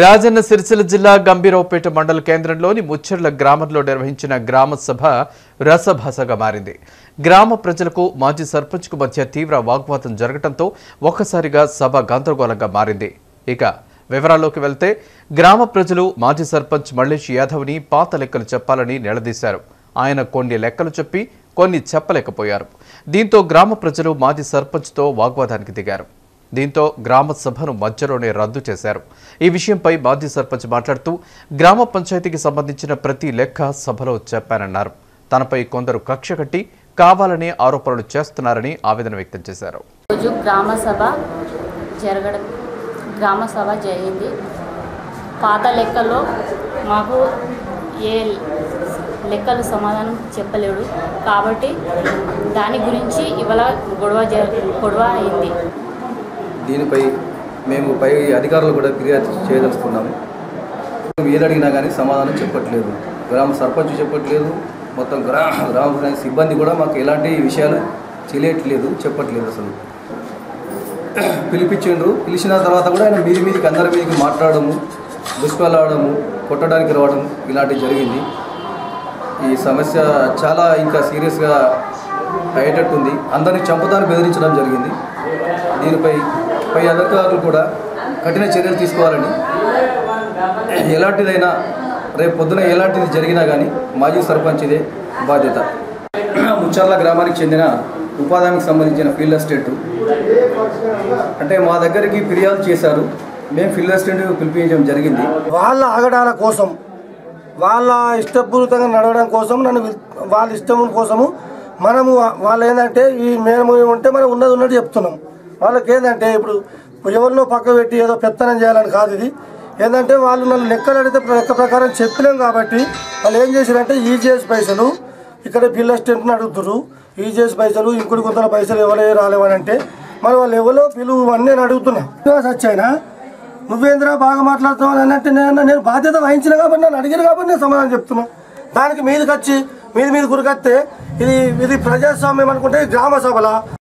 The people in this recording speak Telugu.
రాజన్న సిరిసిల్ల జిల్లా గంభీరావుపేట మండల కేంద్రంలోని ముచ్చర్ల గ్రామంలో నిర్వహించిన గ్రామ సభ రసభసగా మారింది. గ్రామ ప్రజలకు మాజీ సర్పంచ్కు మధ్య తీవ్ర వాగ్వాదం జరగడంతో ఒక్కసారిగా సభ గందరగోళంగా మారింది. ఇక వివరాల్లోకి వెళ్తే గ్రామ ప్రజలు మాజీ సర్పంచ్ మల్లేష్ యాదవ్ని పాత లెక్కలు చెప్పాలని నిలదీశారు. ఆయన కొన్ని లెక్కలు చెప్పి కొన్ని చెప్పలేకపోయారు. దీంతో గ్రామ ప్రజలు మాజీ సర్పంచ్తో వాగ్వాదానికి దిగారు. దీంతో గ్రామ సభను మధ్యలోనే రద్దు చేశారు. ఈ విషయంపై మాజీ సర్పంచ్ మాట్లాడుతూ గ్రామ పంచాయతీకి సంబంధించిన ప్రతి లెక్క సభలో చెప్పానన్నారు. తనపై కొందరు కక్ష కట్టి కావాలని ఆరోపణలు చేస్తున్నారని ఆవేదన వ్యక్తం చేశారు. రోజు గ్రామ సభ జరగడం గ్రామ సభ జరిగింది. పాత లెక్కలో మాకు ఏ లెక్కలు సమాధానం చెప్పలేడు. కాబట్టి దాని గురించి ఇవాళ గొడవ జ గొడవ అయింది. దీనిపై మేము పై అధికారులు కూడా ఫిర్యాదు చేయదలుచుకున్నాము. ఏది అడిగినా కానీ సమాధానం చెప్పట్లేదు. గ్రామ సర్పంచ్ చెప్పట్లేదు. మొత్తం గ్రామ గ్రామ సిబ్బంది కూడా మాకు ఎలాంటి విషయాలు తెలియట్లేదు చెప్పట్లేదు అసలు. పిలిపించిండ్రు. పిలిచిన తర్వాత కూడా ఆయన మీది మీదికి అందరి మీదకి మాట్లాడము దుష్పలాడము కొట్టడానికి రావడం ఇలాంటివి జరిగింది. ఈ సమస్య చాలా ఇంకా సీరియస్గా అయ్యేటట్టుంది. అందరినీ చంపుతాను బెదిరించడం జరిగింది. దీనిపై పై అధికారులు కూడా కఠిన చర్యలు తీసుకోవాలని. ఎలాంటిదైనా రేపు పొద్దున ఎలాంటిది జరిగినా కానీ మాజీ సర్పంచ్ ఇదే బాధ్యత. ముచ్చర్ల గ్రామానికి చెందిన ఉపాధికి సంబంధించిన ఫీల్డ్ అసిస్టెంట్. అంటే మా దగ్గరికి ఫిర్యాదు చేశారు. మేము ఫీల్డ్ అసిస్టెంట్ పిలిపించడం జరిగింది. వాళ్ళ ఆగడాల కోసం వాళ్ళ ఇష్టపూరితంగా నడవడం కోసం నన్ను వాళ్ళ ఇష్టం కోసము మనము వాళ్ళు ఏంటంటే ఈ మేము ఉంటే మనం ఉన్నది ఉన్నట్టు చెప్తున్నాం. వాళ్ళకి ఏంటంటే ఇప్పుడు ఎవరినో పక్క పెట్టి ఏదో పెత్తనం చేయాలని కాదు ఇది. ఏంటంటే వాళ్ళు నన్ను లెక్కలు అడిగితే లెక్క ప్రకారం చెప్పలేం కాబట్టి వాళ్ళు ఏం చేశారంటే ఈజీఎస్ పైసలు ఇక్కడ బిల్ అసిస్టెంట్ని అడుగుతున్నారు ఈజీఎస్ పైసలు ఇంకుడు కొంత పైసలు ఎవరే రాలేవని అంటే మరి వాళ్ళు ఎవరో పిలువు అన్నీ నేను అడుగుతున్నా సచ్చైనా నువ్వేంద్రా బాగా మాట్లాడుతావు అని అంటే నేను నేను బాధ్యత వహించిన కాబట్టి నన్ను అడిగారు కాబట్టి నేను సమాధానం చెప్తున్నా. దానికి మీదకి వచ్చి మీది మీద గురికొస్తే ఇది ఇది ప్రజాస్వామ్యం అనుకుంటే గ్రామ సభల?